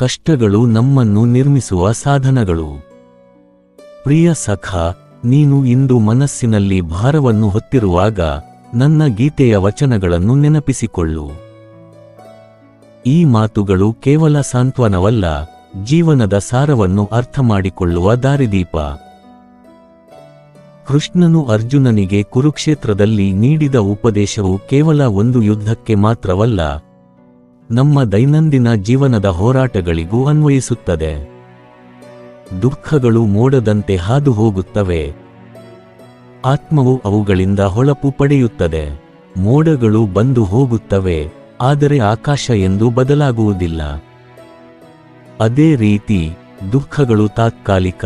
ಕಷ್ಟಗಳು ನಮ್ಮನ್ನು ನಿರ್ಮಿಸುವ ಸಾಧನಗಳು. ಪ್ರಿಯ ಸಖ, ನೀನು ಇಂದು ಮನಸ್ಸಿನಲ್ಲಿ ಭಾರವನ್ನು ಹೊತ್ತಿರುವಾಗ ನನ್ನ ಗೀತೆಯ ವಚನಗಳನ್ನು ನೆನಪಿಸಿಕೊಳ್ಳು. ಈ ಮಾತುಗಳು ಕೇವಲ ಸಾಂತ್ವನವಲ್ಲ, ಜೀವನದ ಸಾರವನ್ನು ಅರ್ಥಮಾಡಿಕೊಳ್ಳುವ ದಾರಿದೀಪ. ಕೃಷ್ಣನು ಅರ್ಜುನನಿಗೆ ಕುರುಕ್ಷೇತ್ರದಲ್ಲಿ ನೀಡಿದ ಉಪದೇಶವು ಕೇವಲ ಒಂದು ಯುದ್ಧಕ್ಕೆ ಮಾತ್ರವಲ್ಲ ನಮ್ಮ ದೈನಂದಿನ ಜೀವನದ ಹೋರಾಟಗಳಿಗೂ ಅನ್ವಯಿಸುತ್ತದೆ. ದುಃಖಗಳು ಮೋಡದಂತೆ ಹಾದು ಹೋಗುತ್ತವೆ ಆತ್ಮವು ಅವುಗಳಿಂದ ಹೊಳಪು ಪಡೆಯುತ್ತದೆ. ಮೋಡಗಳು ಬಂದು ಹೋಗುತ್ತವೆ, ಆದರೆ ಆಕಾಶ ಎಂದು ಬದಲಾಗುವುದಿಲ್ಲ. ಅದೇ ರೀತಿ, ದುಃಖಗಳು ತಾತ್ಕಾಲಿಕ,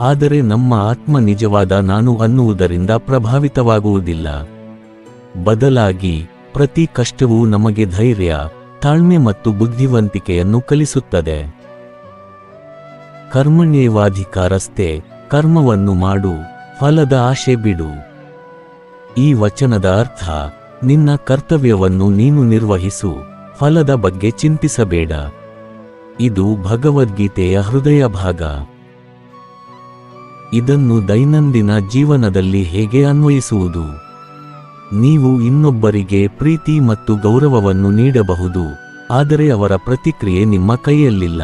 ಆದರೆ ನಮ್ಮ ಆತ್ಮ ನಿಜವಾದ ನಾನು ಅನ್ನುವುದರಿಂದ ಪ್ರಭಾವಿತವಾಗುವುದಿಲ್ಲ. ಬದಲಾಗಿ, ಪ್ರತಿ ಕಷ್ಟವೂ ನಮಗೆ ಧೈರ್ಯ ತಾಳ್ಮೆ ಮತ್ತು ಬುದ್ಧಿವಂತಿಕೆಯನ್ನು ಕಲಿಸುತ್ತದೆ. ಕರ್ಮಣ್ಯೇವಾಧಿಕಾರಸ್ಥೆ, ಕರ್ಮವನ್ನು ಮಾಡು, ಫಲದ ಆಶೆ ಬಿಡು. ಈ ವಚನದ ಅರ್ಥ, ನಿನ್ನ ಕರ್ತವ್ಯವನ್ನು ನೀನು ನಿರ್ವಹಿಸು, ಫಲದ ಬಗ್ಗೆ ಚಿಂತಿಸಬೇಡ. ಇದು ಭಗವದ್ಗೀತೆಯ ಹೃದಯ ಭಾಗ. ಇದನ್ನು ದೈನಂದಿನ ಜೀವನದಲ್ಲಿ ಹೇಗೆ ಅನ್ವಯಿಸುವುದು? ನೀವು ಇನ್ನೊಬ್ಬರಿಗೆ ಪ್ರೀತಿ ಮತ್ತು ಗೌರವವನ್ನು ನೀಡಬಹುದು, ಆದರೆ ಅವರ ಪ್ರತಿಕ್ರಿಯೆ ನಿಮ್ಮ ಕೈಯಲ್ಲಿಲ್ಲ.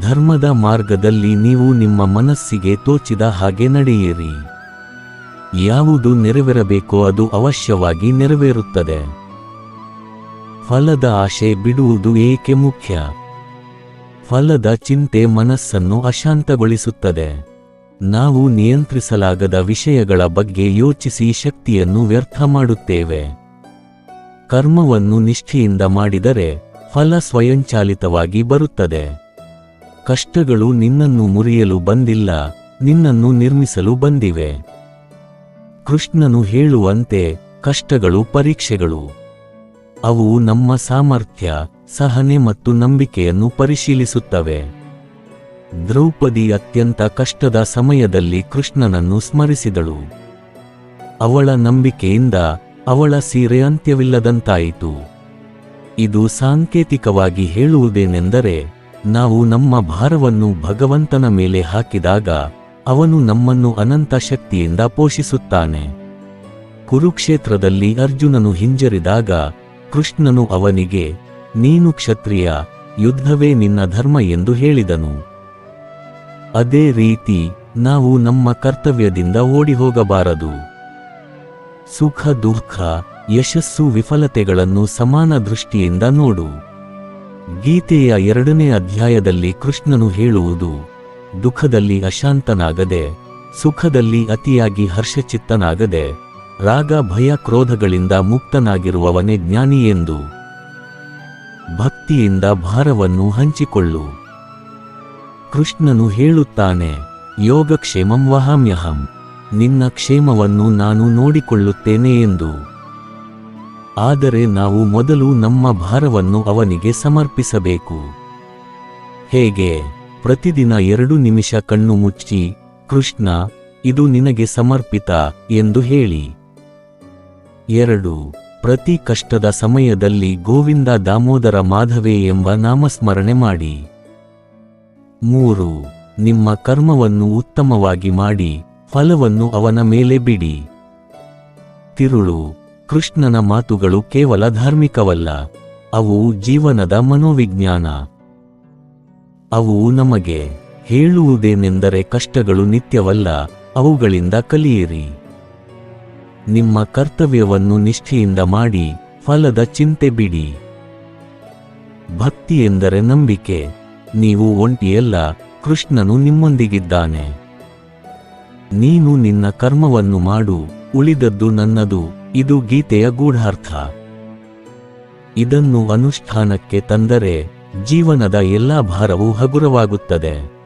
ಧರ್ಮದ ಮಾರ್ಗದಲ್ಲಿ ನೀವು ನಿಮ್ಮ ಮನಸ್ಸಿಗೆ ತೋಚಿದ ಹಾಗೆ ನಡೆಯಿರಿ. ಯಾವುದು ನೆರವೇರಬೇಕೋ ಅದು ಅವಶ್ಯವಾಗಿ ನೆರವೇರುತ್ತದೆ. ಫಲದ ಆಶೆ ಬಿಡುವುದು ಏಕೆ ಮುಖ್ಯ? ಫಲದ ಚಿಂತೆ ಮನಸ್ಸನ್ನು ಅಶಾಂತಗೊಳಿಸುತ್ತದೆ. ನಾವು ನಿಯಂತ್ರಿಸಲಾಗದ ವಿಷಯಗಳ ಬಗ್ಗೆ ಯೋಚಿಸಿ ಶಕ್ತಿಯನ್ನು ವ್ಯರ್ಥ ಮಾಡುತ್ತೇವೆ. ಕರ್ಮವನ್ನು ನಿಷ್ಠೆಯಿಂದ ಮಾಡಿದರೆ ಫಲ ಸ್ವಯಂಚಾಲಿತವಾಗಿ ಬರುತ್ತದೆ. ಕಷ್ಟಗಳು ನಿನ್ನನ್ನು ಮುರಿಯಲು ಬಂದಿಲ್ಲ, ನಿನ್ನನ್ನು ನಿರ್ಮಿಸಲು ಬಂದಿವೆ. ಕೃಷ್ಣನು ಹೇಳುವಂತೆ ಕಷ್ಟಗಳು ಪರೀಕ್ಷೆಗಳು. ಅವು ನಮ್ಮ ಸಾಮರ್ಥ್ಯ, ಸಹನೆ ಮತ್ತು ನಂಬಿಕೆಯನ್ನು ಪರಿಶೀಲಿಸುತ್ತವೆ. ದ್ರೌಪದಿ ಅತ್ಯಂತ ಕಷ್ಟದ ಸಮಯದಲ್ಲಿ ಕೃಷ್ಣನನ್ನು ಸ್ಮರಿಸಿದಳು. ಅವಳ ನಂಬಿಕೆಯಿಂದ ಅವಳ ಸೀರೆ ಅಂತ್ಯವಿಲ್ಲದಂತಾಯಿತು. ಇದು ಸಾಂಕೇತಿಕವಾಗಿ ಹೇಳುವುದೇನೆಂದರೆ, ನಾವು ನಮ್ಮ ಭಾರವನ್ನು ಭಗವಂತನ ಮೇಲೆ ಹಾಕಿದಾಗ, ಅವನು ನಮ್ಮನ್ನು ಅನಂತ ಶಕ್ತಿಯಿಂದ ಪೋಷಿಸುತ್ತಾನೆ. ಕುರುಕ್ಷೇತ್ರದಲ್ಲಿ ಅರ್ಜುನನು ಹಿಂಜರಿದಾಗ, ಕೃಷ್ಣನು ಅವನಿಗೆ, ನೀನು ಕ್ಷತ್ರಿಯ, ಯುದ್ಧವೇ ನಿನ್ನ ಧರ್ಮ ಎಂದು ಹೇಳಿದನು. ಅದೇ ರೀತಿ ನಾವು ನಮ್ಮ ಕರ್ತವ್ಯದಿಂದ ಓಡಿ ಹೋಗಬಾರದು ಸುಖ, ದುಃಖ, ಯಶಸ್ಸು, ವಿಫಲತೆಗಳನ್ನು ಸಮಾನ ದೃಷ್ಟಿಯಿಂದ ನೋಡು. ಗೀತೆಯ ಎರಡನೇ ಅಧ್ಯಾಯದಲ್ಲಿ ಕೃಷ್ಣನು ಹೇಳುವುದು, ದುಃಖದಲ್ಲಿ ಅಶಾಂತನಾಗದೆ, ಸುಖದಲ್ಲಿ ಅತಿಯಾಗಿ ಹರ್ಷಚಿತ್ತನಾಗದೆ, ರಾಗ, ಭಯ, ಕ್ರೋಧಗಳಿಂದ ಮುಕ್ತನಾಗಿರುವವನೇ ಜ್ಞಾನಿ ಎಂದು ಭಕ್ತಿಯಿಂದ ಭಾರವನ್ನು ಹಂಚಿಕೊಳ್ಳು. ಕೃಷ್ಣನು ಹೇಳುತ್ತಾನೆ, ಯೋಗಕ್ಷೇಮಂ ವಹಾಮ್ಯಹಂ, ನಿನ್ನ ಕ್ಷೇಮವನ್ನು ನಾನು ನೋಡಿಕೊಳ್ಳುತ್ತೇನೆ ಎಂದು. ಆದರೆ ನಾವು ಮೊದಲು ನಮ್ಮ ಭಾರವನ್ನು ಅವನಿಗೆ ಸಮರ್ಪಿಸಬೇಕು. ಹೇಗೆ? ಪ್ರತಿದಿನ ಎರಡು ನಿಮಿಷ ಕಣ್ಣು ಮುಚ್ಚಿ, ಕೃಷ್ಣ, ಇದು ನಿನಗೆ ಸಮರ್ಪಿತ ಎಂದು ಹೇಳಿ. ಎರಡು. ಪ್ರತಿ ಕಷ್ಟದ ಸಮಯದಲ್ಲಿ ಗೋವಿಂದ ದಾಮೋದರ ಮಾಧವೇ ಎಂಬ ನಾಮಸ್ಮರಣೆ ಮಾಡಿ. ಮೂರು, ನಿಮ್ಮ ಕರ್ಮವನ್ನು ಉತ್ತಮವಾಗಿ ಮಾಡಿ, ಫಲವನ್ನು ಅವನ ಮೇಲೆ ಬಿಡಿ. ತಿರುಳು, ಕೃಷ್ಣನ ಮಾತುಗಳು ಕೇವಲ ಧಾರ್ಮಿಕವಲ್ಲ, ಅವು ಜೀವನದ ಮನೋವಿಜ್ಞಾನ. ಅವು ನಮಗೆ ಹೇಳುವುದೇನೆಂದರೆ ಕಷ್ಟಗಳು ನಿತ್ಯವಲ್ಲ, ಅವುಗಳಿಂದ ಕಲಿಯಿರಿ. ನಿಮ್ಮ ಕರ್ತವ್ಯವನ್ನು ನಿಷ್ಠೆಯಿಂದ ಮಾಡಿ, ಫಲದ ಚಿಂತೆ ಬಿಡಿ. ಭಕ್ತಿ ಎಂದರೆ ನಂಬಿಕೆ. ನೀವು ಒಂಟಿಯಲ್ಲ, ಕೃಷ್ಣನು ನಿಮ್ಮೊಂದಿಗಿದ್ದಾನೆ. ನೀನು ನಿನ್ನ ಕರ್ಮವನ್ನು ಮಾಡು, ಉಳಿದದ್ದು ನನ್ನದು, ಇದು ಗೀತೆಯ ಗೂಢಾರ್ಥ. ಇದನ್ನು ಅನುಷ್ಠಾನಕ್ಕೆ ತಂದರೆ ಜೀವನದ ಎಲ್ಲಾ ಭಾರವೂ ಹಗುರವಾಗುತ್ತದೆ.